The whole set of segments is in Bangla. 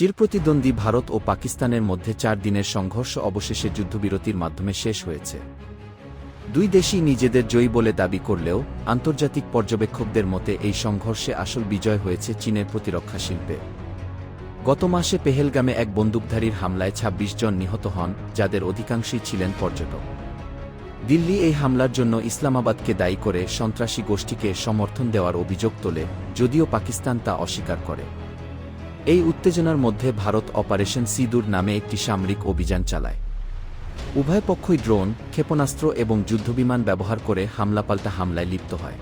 চিরপ্রতিদ্বন্দ্বী ভারত ও পাকিস্তানের মধ্যে চার দিনের সংঘর্ষ অবশেষে যুদ্ধবিরতির মাধ্যমে শেষ হয়েছে। দুই দেশই নিজেদের জয়ী বলে দাবি করলেও আন্তর্জাতিক পর্যবেক্ষকদের মতে এই সংঘর্ষে আসল বিজয় হয়েছে চীনের প্রতিরক্ষা শিল্পে। গত মাসে পেহেলগামে এক বন্দুকধারীর হামলায় ২৬ জন নিহত হন, যাদের অধিকাংশই ছিলেন পর্যটক। দিল্লি এই হামলার জন্য ইসলামাবাদকে দায়ী করে সন্ত্রাসী গোষ্ঠীকে সমর্থন দেওয়ার অভিযোগ তোলে, যদিও পাকিস্তান তা অস্বীকার করে। এই উত্তেজনার মধ্যে ভারত অপারেশন সিঁদুর নামে একটি সামরিক অভিযান চালায়। উভয় পক্ষই ড্রোন, ক্ষেপণাস্ত্র এবং যুদ্ধবিমান ব্যবহার করে হামলাপাল্টা হামলায় লিপ্ত হয়।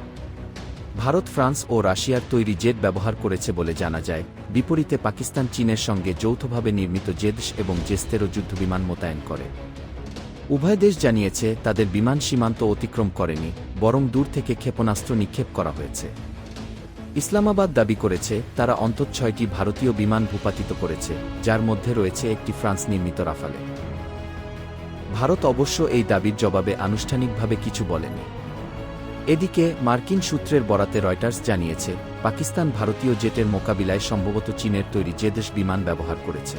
ভারত, ফ্রান্স ও রাশিয়ার তৈরি জেট ব্যবহার করেছে বলে জানা যায়। বিপরীতে পাকিস্তান চীনের সঙ্গে যৌথভাবে নির্মিত জেদস এবং জেস্তেরও যুদ্ধবিমান মোতায়েন করে। উভয় দেশ জানিয়েছে, তাদের বিমান সীমান্ত অতিক্রম করেনি, বরং দূর থেকে ক্ষেপণাস্ত্র নিক্ষেপ করা হয়েছে। ইসলামাবাদ দাবি করেছে, তারা অন্তত ছয়টি ভারতীয় বিমান ভূপাতিত করেছে, যার মধ্যে রয়েছে একটি ফ্রান্স নির্মিত রাফালে। ভারত অবশ্য এই দাবির জবাবে আনুষ্ঠানিকভাবে কিছু বলেনি। এদিকে, মার্কিন সূত্রের বরাতে রয়টার্স জানিয়েছে, পাকিস্তান ভারতীয় জেটের মোকাবিলায় সম্ভবত চীনের তৈরি জেদেশ বিমান ব্যবহার করেছে।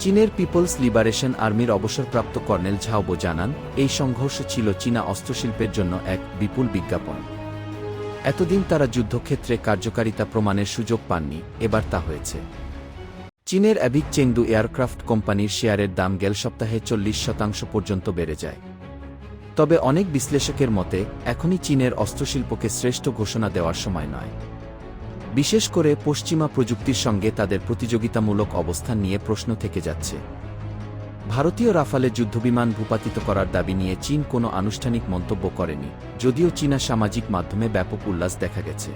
চীনের পিপলস লিবারেশন আর্মির অবসরপ্রাপ্ত কর্নেল ঝাওবো জানান, এই সংঘর্ষ ছিল চীনা অস্ত্রশিল্পের জন্য এক বিপুল বিজ্ঞাপন। এতদিন তারা যুদ্ধক্ষেত্রে কার্যকারিতা প্রমাণের সুযোগ পাননি, এবার তা হয়েছে। চীনের অ্যাভিক চেংদু এয়ারক্রাফট কোম্পানির শেয়ারের দাম গেল সপ্তাহে চল্লিশ শতাংশ পর্যন্ত বেড়ে যায়। তবে অনেক বিশ্লেষকের মতে, এখনই চীনের অস্ত্রশিল্পকে শ্রেষ্ঠ ঘোষণা দেওয়ার সময় নয়। বিশেষ করে পশ্চিমা প্রযুক্তির সঙ্গে তাদের প্রতিযোগিতামূলক অবস্থান নিয়ে প্রশ্ন থেকে যাচ্ছে। ভারতীয় রাফালে যুদ্ধবিমান ভূপাতিত করার দাবি নিয়ে চীন কোনো আনুষ্ঠানিক মন্তব্য করেনি, যদিও চীনা সামাজিক মাধ্যমে ব্যাপক উল্লাস দেখা গেছে।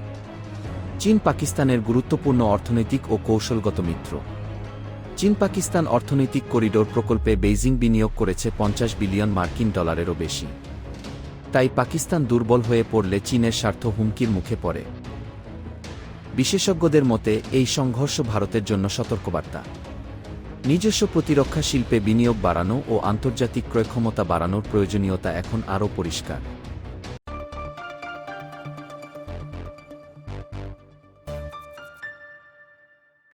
চীন পাকিস্তানের গুরুত্বপূর্ণ অর্থনৈতিক ও কৌশলগত মিত্র। চীন পাকিস্তান অর্থনৈতিক করিডোর প্রকল্পে বেইজিং বিনিয়োগ করেছে পঞ্চাশ বিলিয়ন মার্কিন ডলারেরও বেশি। তাই পাকিস্তান দুর্বল হয়ে পড়লে চীনের স্বার্থ হুমকির মুখে পড়ে। বিশেষজ্ঞদের মতে, এই সংঘর্ষ ভারতের জন্য সতর্কবার্তা। নিজস্ব প্রতিরক্ষা শিল্পে বিনিয়োগ বাড়ানো ও আন্তর্জাতিক ক্রয়ক্ষমতা বাড়ানোর প্রয়োজনীয়তা এখন আরও পরিষ্কার।